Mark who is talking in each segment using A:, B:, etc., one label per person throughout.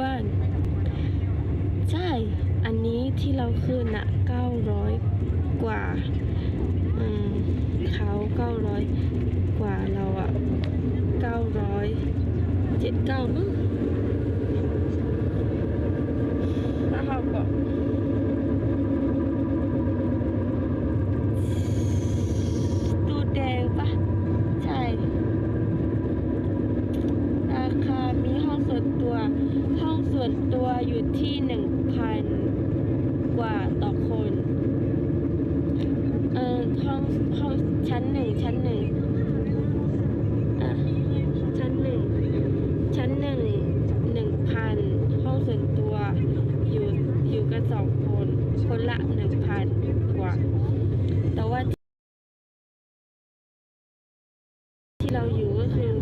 A: บ้าน ใช่ อันนี้ที่เราขึ้นนะ900 กว่าเขา900 กว่าเราอะ900 79มั้งแล้วเขาก็ตูดแดงปะใช่ ราคามีห้องส่วนตัว ห้องส่วนตัว อยู่ที่หนึ่งพันกว่าต่อคน เอ่อห้องห้องชั้นหนึ่งชั้นหนึ่งอะชั้นหนึ่งชั้นหนึ่งหนึ่งพันห้องส่วนตัวอยู่อยู่กันสองคน คนละหนึ่งพันกว่า แต่ว่าที่เราอยู่ก็คือ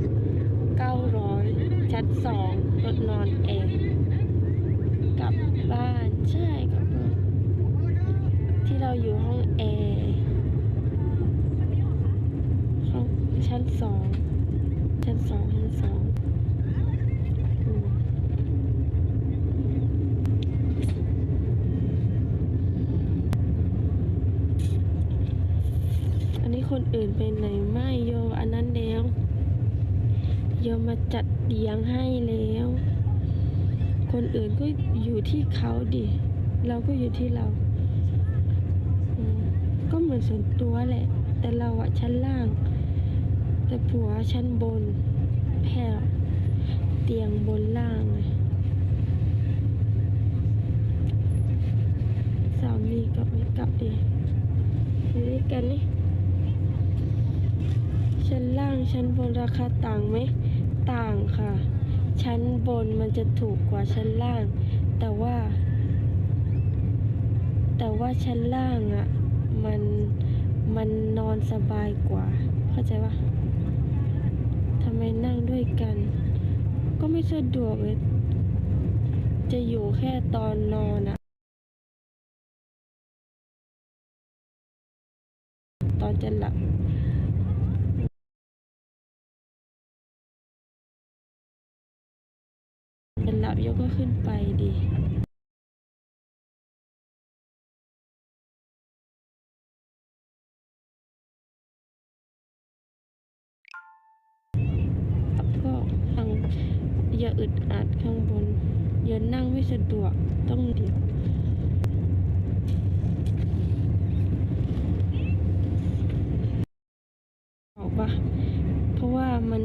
A: 900ชั้นสองรถนอนเองกลั บ้านใช่กลับที่เราอยู่ห้องแอร์ห้องชั้นสองชั้นสองชั้นสองอันนี้คนอื่นไปไหนไม่โยอันนั้นแล้วโยมาจัดเตียงให้แล้ว คนอื่นก็อยู่ที่เขาดิ เราก็อยู่ที่เรา ก็เหมือนส่วนตัวแหละ แต่เราอะชั้นล่าง แต่ผัวชั้นบนแพร่เตียงบนล่างไงสามีกลับไม่กลับดิอยู่ด้วยกันนี่ชั้นล่างชั้นบนราคาต่างไหม ต่างค่ะ ชั้นบนมันจะถูกกว่าชั้นล่าง แต่ว่า แต่ว่าชั้นล่างอะ่ะ มันมันนอนสบายกว่า เข้าใจปะทำไมนั่งด้วยกัน ก็ไม่สะดวกเลยจะอยู่แค่ตอนนอนอะตอนจะหลับ จะหลับโยก็ขึ้นไปดิก็ข้างอย่าอึดอัดข้างบนอย่านั่งไม่สะดวกต้องเดี๋ยวบอกปะเพราะว่ามัน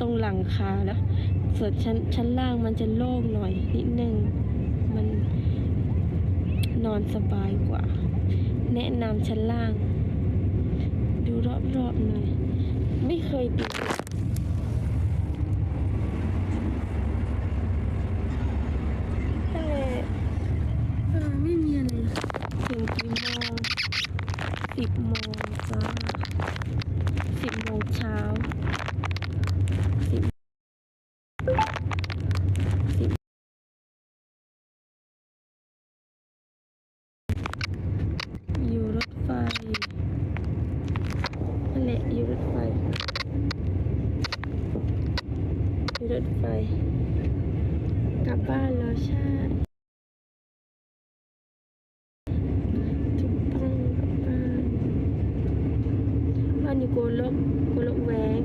A: ตรงหลังคาแล้ว ส่วนชั้นชั้นล่างมันจะโล่งหน่อยนิดนึง มันนอนสบายกว่า แนะนำชั้นล่าง ดูรอบๆหน่อย ไม่เคยดูทะเลไม่มีอะไรถึงกี่โมงสิบโมงจ้าสิบโมงเช้า บ้านแล้วใช่ทุกบ้านกับบ้านบ้านอยู่โกลกโกลกแหวง